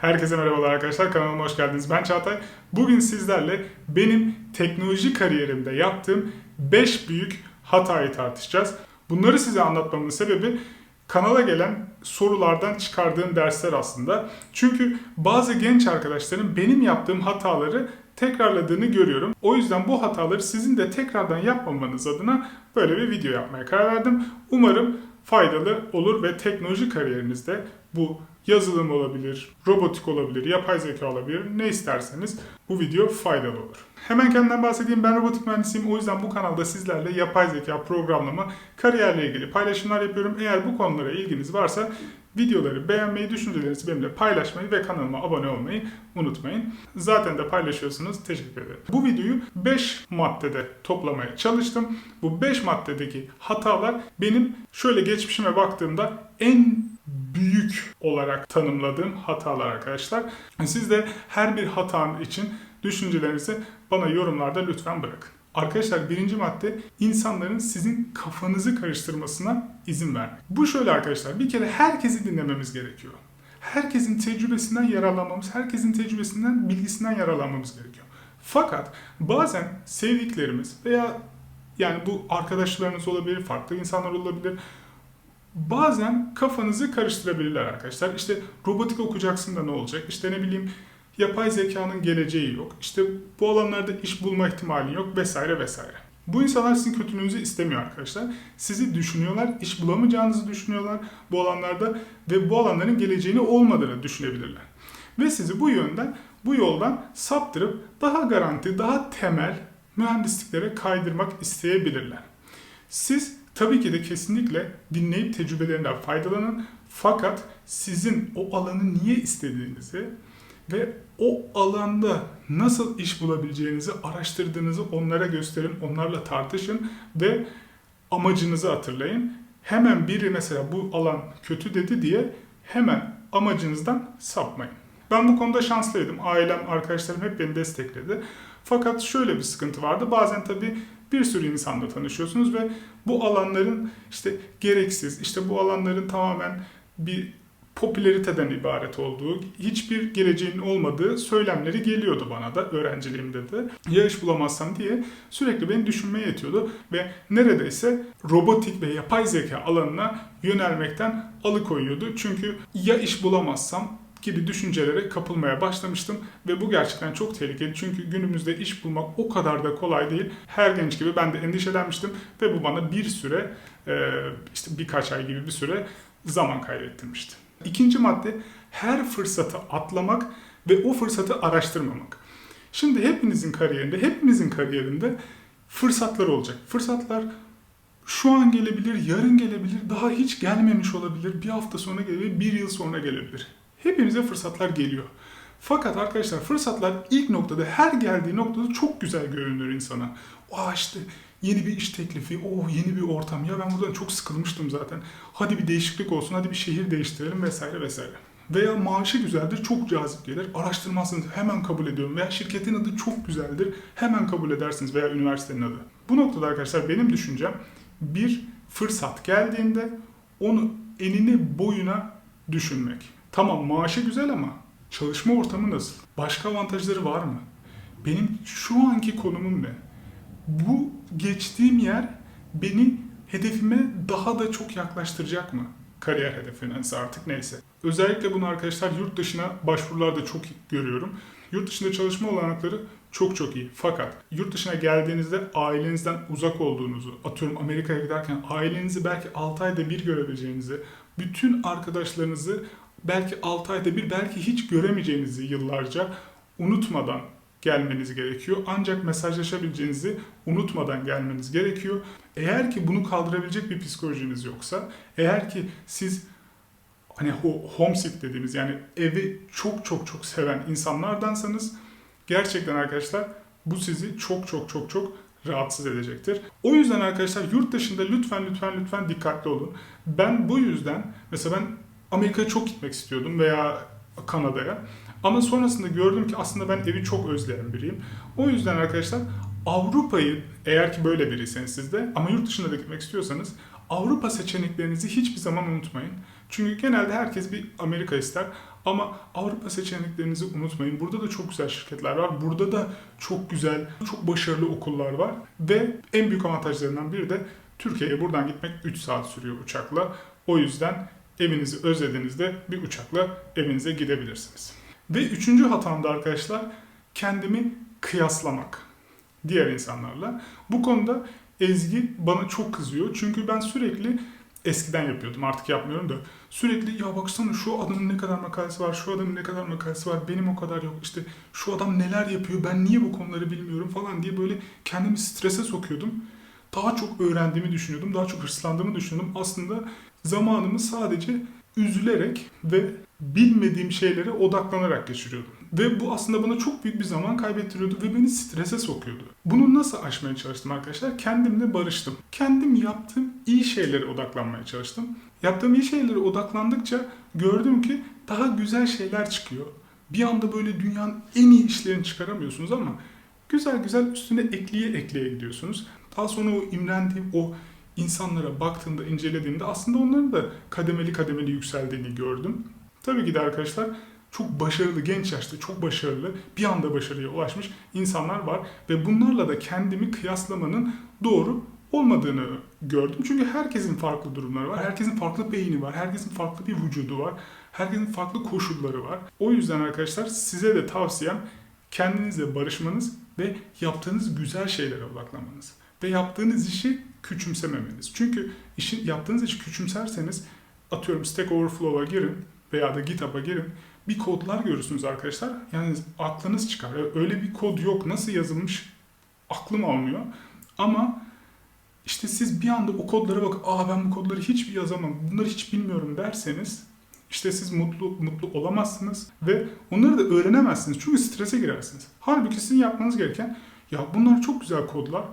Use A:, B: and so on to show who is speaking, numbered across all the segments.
A: Herkese merhabalar arkadaşlar. Kanalıma hoş geldiniz. Ben Çağatay. Bugün sizlerle benim teknoloji kariyerimde yaptığım 5 büyük hatayı tartışacağız. Bunları size anlatmamın sebebi kanala gelen sorulardan çıkardığım dersler aslında. Çünkü bazı genç arkadaşların benim yaptığım hataları tekrarladığını görüyorum. O yüzden bu hataları sizin de tekrardan yapmamanız adına böyle bir video yapmaya karar verdim. Umarım faydalı olur ve teknoloji kariyerinizde bu yazılım olabilir, robotik olabilir, yapay zeka olabilir, ne isterseniz bu video faydalı olur. Hemen kendimden bahsedeyim. Ben robotik mühendisiyim. O yüzden bu kanalda sizlerle yapay zeka programlama, kariyerle ilgili paylaşımlar yapıyorum. Eğer bu konulara ilginiz varsa videoları beğenmeyi, düşüncelerinizi benimle paylaşmayı ve kanalıma abone olmayı unutmayın. Zaten de paylaşıyorsunuz. Teşekkür ederim. Bu videoyu 5 maddede toplamaya çalıştım. Bu 5 maddedeki hatalar benim şöyle geçmişime baktığımda en büyük olarak tanımladığım hatalar arkadaşlar. Siz de her bir hatanın için düşüncelerinizi bana yorumlarda lütfen bırakın. Arkadaşlar birinci madde insanların sizin kafanızı karıştırmasına izin vermek. Bu şöyle arkadaşlar bir kere herkesi dinlememiz gerekiyor. Herkesin tecrübesinden yararlanmamız, herkesin tecrübesinden, bilgisinden yararlanmamız gerekiyor. Fakat bazen sevdiklerimiz veya yani bu arkadaşlarınız olabilir, farklı insanlar olabilir. Bazen kafanızı karıştırabilirler arkadaşlar. İşte robotik okuyacaksın da ne olacak? İşte ne bileyim yapay zekanın geleceği yok. İşte bu alanlarda iş bulma ihtimali yok vesaire vesaire. Bu insanlar sizin kötülüğünüzü istemiyor arkadaşlar. Sizi düşünüyorlar, iş bulamayacağınızı düşünüyorlar bu alanlarda ve bu alanların geleceğini olmadığını düşünebilirler. Ve sizi bu yönden, bu yoldan saptırıp daha garanti, daha temel mühendisliklere kaydırmak isteyebilirler. Siz tabii ki de kesinlikle dinleyip tecrübelerinden faydalanın. Fakat sizin o alanı niye istediğinizi ve o alanda nasıl iş bulabileceğinizi araştırdığınızı onlara gösterin, onlarla tartışın ve amacınızı hatırlayın. Hemen biri mesela bu alan kötü dedi diye hemen amacınızdan sapmayın. Ben bu konuda şanslıydım. Ailem, arkadaşlarım hep beni destekledi. Fakat şöyle bir sıkıntı vardı. Bazen tabii bir sürü insanla tanışıyorsunuz ve bu alanların işte gereksiz, işte bu alanların tamamen bir popülariteden ibaret olduğu, hiçbir geleceğin olmadığı söylemleri geliyordu bana da öğrenciliğimde de. Ya iş bulamazsam diye sürekli beni düşünmeye yetiyordu ve neredeyse robotik ve yapay zeka alanına yönelmekten alıkoyuyordu. Çünkü ya iş bulamazsam gibi düşüncelere kapılmaya başlamıştım ve bu gerçekten çok tehlikeli çünkü günümüzde iş bulmak o kadar da kolay değil. Her genç gibi ben de endişelenmiştim ve bu bana bir süre işte birkaç ay gibi bir süre zaman kaybettirmişti. İkinci madde her fırsatı atlamak ve o fırsatı araştırmamak. Şimdi hepinizin kariyerinde, hepimizin kariyerinde fırsatlar olacak. Fırsatlar şu an gelebilir, yarın gelebilir, daha hiç gelmemiş olabilir, bir hafta sonra gelebilir, bir yıl sonra gelebilir. Hepimize fırsatlar geliyor. Fakat arkadaşlar fırsatlar ilk noktada her geldiği noktada çok güzel görünür insana. Aa işte yeni bir iş teklifi, oh yeni bir ortam. Ya ben buradan çok sıkılmıştım zaten. Hadi bir değişiklik olsun, hadi bir şehir değiştirelim vesaire vesaire. Veya maaşı güzeldir, çok cazip gelir. Araştırmazsınız hemen kabul ediyorum. Veya şirketin adı çok güzeldir, hemen kabul edersiniz veya üniversitenin adı. Bu noktada arkadaşlar benim düşüncem bir fırsat geldiğinde onu enine boyuna düşünmek. Tamam maaşı güzel ama çalışma ortamı nasıl? Başka avantajları var mı? Benim şu anki konumum ne? Bu geçtiğim yer beni hedefime daha da çok yaklaştıracak mı? Kariyer hedefine artık neyse. Özellikle bunu arkadaşlar yurt dışına başvurularda çok görüyorum. Yurt dışında çalışma olanakları çok çok iyi. Fakat yurt dışına geldiğinizde ailenizden uzak olduğunuzu, atıyorum Amerika'ya giderken ailenizi belki 6 ayda bir görebileceğinizi, bütün arkadaşlarınızı belki 6 ayda bir, belki hiç göremeyeceğinizi yıllarca unutmadan gelmeniz gerekiyor. Ancak mesajlaşabileceğinizi unutmadan gelmeniz gerekiyor. Eğer ki bunu kaldırabilecek bir psikolojiniz yoksa, eğer ki siz hani homesick dediğimiz yani evi çok çok çok seven insanlardansanız gerçekten arkadaşlar bu sizi çok çok çok çok rahatsız edecektir. O yüzden arkadaşlar yurt dışında lütfen lütfen lütfen dikkatli olun. Ben bu yüzden mesela ben Amerika'ya çok gitmek istiyordum veya Kanada'ya. Ama sonrasında gördüm ki aslında ben evi çok özleyen biriyim. O yüzden arkadaşlar Avrupa'yı eğer ki böyle biriyseniz siz de ama yurt dışında da gitmek istiyorsanız Avrupa seçeneklerinizi hiçbir zaman unutmayın. Çünkü genelde herkes bir Amerika ister. Ama Avrupa seçeneklerinizi unutmayın. Burada da çok güzel şirketler var. Burada da çok güzel, çok başarılı okullar var. Ve en büyük avantajlarından biri de Türkiye'ye buradan gitmek 3 saat sürüyor uçakla. O yüzden evinizi özlediğinizde bir uçakla evinize gidebilirsiniz. Ve üçüncü hatam da arkadaşlar kendimi kıyaslamak diğer insanlarla. Bu konuda Ezgi bana çok kızıyor. Çünkü ben sürekli eskiden yapıyordum artık yapmıyorum da sürekli ya baksana şu adamın ne kadar makalesi var, şu adamın ne kadar makalesi var, benim o kadar yok. İşte şu adam neler yapıyor, ben niye bu konuları bilmiyorum falan diye böyle kendimi strese sokuyordum. Daha çok öğrendiğimi düşünüyordum, daha çok hırslandığımı düşünüyordum. Aslında zamanımı sadece üzülerek ve bilmediğim şeylere odaklanarak geçiriyordum. Ve bu aslında bana çok büyük bir zaman kaybettiriyordu ve beni strese sokuyordu. Bunu nasıl aşmaya çalıştım arkadaşlar? Kendimle barıştım. Kendim yaptığım iyi şeylere odaklanmaya çalıştım. Yaptığım iyi şeylere odaklandıkça gördüm ki daha güzel şeyler çıkıyor. Bir anda böyle dünyanın en iyi işlerini çıkaramıyorsunuz ama güzel güzel üstüne ekleye ekleye gidiyorsunuz. Daha sonra o imrendiğim, o insanlara baktığımda, incelediğimde aslında onların da kademeli kademeli yükseldiğini gördüm. Tabii ki de arkadaşlar çok başarılı, genç yaşta çok başarılı, bir anda başarıya ulaşmış insanlar var. Ve bunlarla da kendimi kıyaslamanın doğru olmadığını gördüm. Çünkü herkesin farklı durumları var. Herkesin farklı beyni var. Herkesin farklı bir vücudu var. Herkesin farklı koşulları var. O yüzden arkadaşlar size de tavsiyem kendinizle barışmanız ve yaptığınız güzel şeylere odaklanmanız. Ve yaptığınız işi küçümsememeniz. Çünkü işin yaptığınız işi küçümserseniz atıyorum Stack Overflow'a girin veya da GitHub'a girin. Bir kodlar görürsünüz arkadaşlar. Yani aklınız çıkar. Öyle bir kod yok. Nasıl yazılmış aklım almıyor. Ama işte siz bir anda o kodlara bak, aa ben bu kodları hiç yazamam, bunları hiç bilmiyorum derseniz işte siz mutlu mutlu olamazsınız ve onları da öğrenemezsiniz. Çünkü strese girersiniz. Halbuki sizin yapmanız gereken ya bunlar çok güzel kodlar.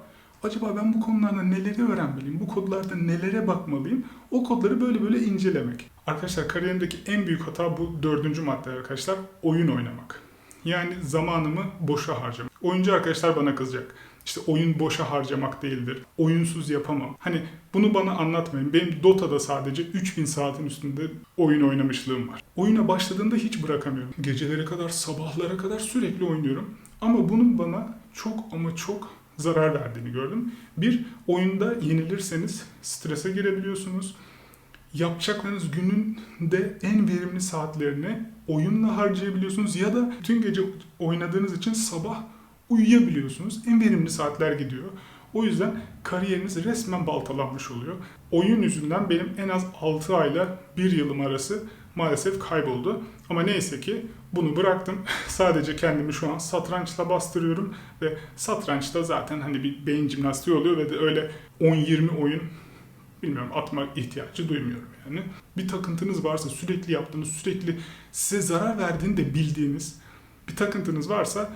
A: Acaba ben bu konularda neleri öğrenmeliyim? Bu kodlarda nelere bakmalıyım? O kodları böyle böyle incelemek. Arkadaşlar kariyerimdeki en büyük hata bu dördüncü madde arkadaşlar. Oyun oynamak. Yani zamanımı boşa harcamak. Oyuncu arkadaşlar bana kızacak. İşte oyun boşa harcamak değildir. Oyunsuz yapamam. Hani bunu bana anlatmayın. Benim Dota'da sadece 3000 saatin üstünde oyun oynamışlığım var. Oyuna başladığımda hiç bırakamıyorum. Gecelere kadar, sabahlara kadar sürekli oynuyorum. Ama bunun bana çok ama çok zarar verdiğini gördüm. Bir, oyunda yenilirseniz strese girebiliyorsunuz. Yapacaklarınız günün de en verimli saatlerini oyunla harcayabiliyorsunuz ya da tüm gece oynadığınız için sabah uyuyabiliyorsunuz. En verimli saatler gidiyor. O yüzden kariyeriniz resmen baltalanmış oluyor. Oyun yüzünden benim en az 6 ayla 1 yılım arası maalesef kayboldu. Ama neyse ki bunu bıraktım. Sadece kendimi şu an satrançla bastırıyorum ve satrançta zaten hani bir beyin jimnastiği oluyor ve de öyle 10-20 oyun bilmiyorum atma ihtiyacı duymuyorum yani. Bir takıntınız varsa sürekli yaptığınız, sürekli size zarar verdiğini de bildiğiniz bir takıntınız varsa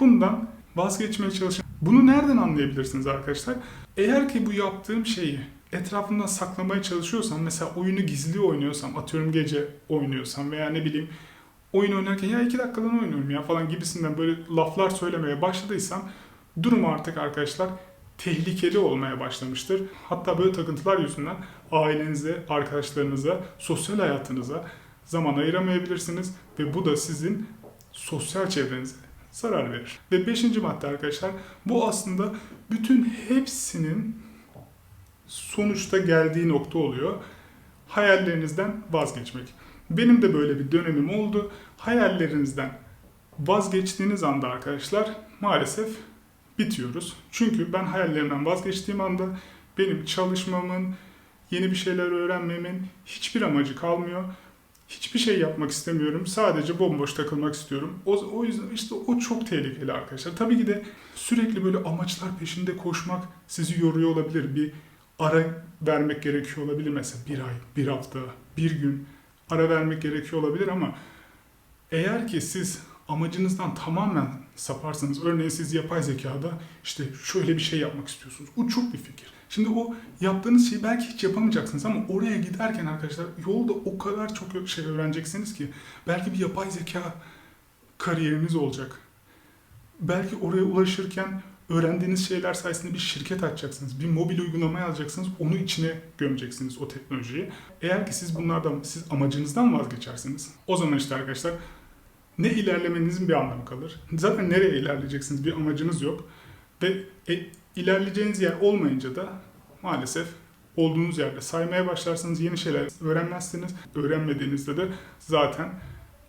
A: bundan vazgeçmeye çalışın. Bunu nereden anlayabilirsiniz arkadaşlar? Eğer ki bu yaptığım şeyi etrafından saklamaya çalışıyorsam, mesela oyunu gizli oynuyorsam, atıyorum gece oynuyorsam veya ne bileyim oyun oynarken ya iki dakikadan oynuyorum ya falan gibisinden böyle laflar söylemeye başladıysam durum artık arkadaşlar tehlikeli olmaya başlamıştır. Hatta böyle takıntılar yüzünden ailenize, arkadaşlarınıza, sosyal hayatınıza zaman ayıramayabilirsiniz ve bu da sizin sosyal çevrenize zarar verir. Ve beşinci madde arkadaşlar bu aslında bütün hepsinin sonuçta geldiği nokta oluyor. Hayallerinizden vazgeçmek. Benim de böyle bir dönemim oldu. Hayallerinizden vazgeçtiğiniz anda arkadaşlar maalesef bitiyoruz. Çünkü ben hayallerimden vazgeçtiğim anda benim çalışmamın, yeni bir şeyler öğrenmemin hiçbir amacı kalmıyor. Hiçbir şey yapmak istemiyorum. Sadece bomboş takılmak istiyorum. O, o yüzden işte o çok tehlikeli arkadaşlar. Tabii ki de sürekli böyle amaçlar peşinde koşmak sizi yoruyor olabilir. Bir ara vermek gerekiyor olabilir. Mesela bir ay, bir hafta, bir gün ara vermek gerekiyor olabilir ama eğer ki siz amacınızdan tamamen saparsanız, örneğin siz yapay zekada işte şöyle bir şey yapmak istiyorsunuz. Uçuk bir fikir. Şimdi o yaptığınız şeyi belki hiç yapamayacaksınız ama oraya giderken arkadaşlar yolda o kadar çok şey öğreneceksiniz ki belki bir yapay zeka kariyeriniz olacak. Belki oraya ulaşırken öğrendiğiniz şeyler sayesinde bir şirket açacaksınız. Bir mobil uygulama yazacaksınız. Onu içine gömeceksiniz o teknolojiyi. Eğer ki siz bunlardan, siz amacınızdan vazgeçerseniz o zaman işte arkadaşlar ne ilerlemenizin bir anlamı kalır. Zaten nereye ilerleyeceksiniz bir amacınız yok. Ve e, ilerleyeceğiniz yer olmayınca da maalesef olduğunuz yerde saymaya başlarsanız yeni şeyler öğrenmezsiniz. Öğrenmediğinizde de zaten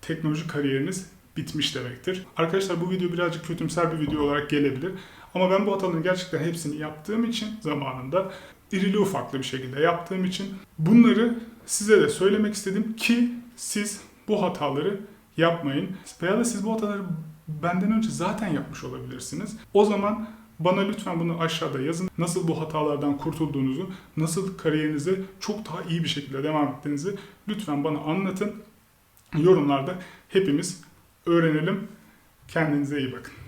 A: teknoloji kariyeriniz bitmiş demektir. Arkadaşlar bu video birazcık kötümser bir video olarak gelebilir. Ama ben bu hataların gerçekten hepsini yaptığım için zamanında irili ufaklı bir şekilde yaptığım için bunları size de söylemek istedim ki siz bu hataları yapmayın. Veya da siz bu hataları benden önce zaten yapmış olabilirsiniz. O zaman bana lütfen bunu aşağıda yazın. Nasıl bu hatalardan kurtulduğunuzu, nasıl kariyerinize çok daha iyi bir şekilde devam ettiğinizi lütfen bana anlatın. Yorumlarda hepimiz öğrenelim. Kendinize iyi bakın.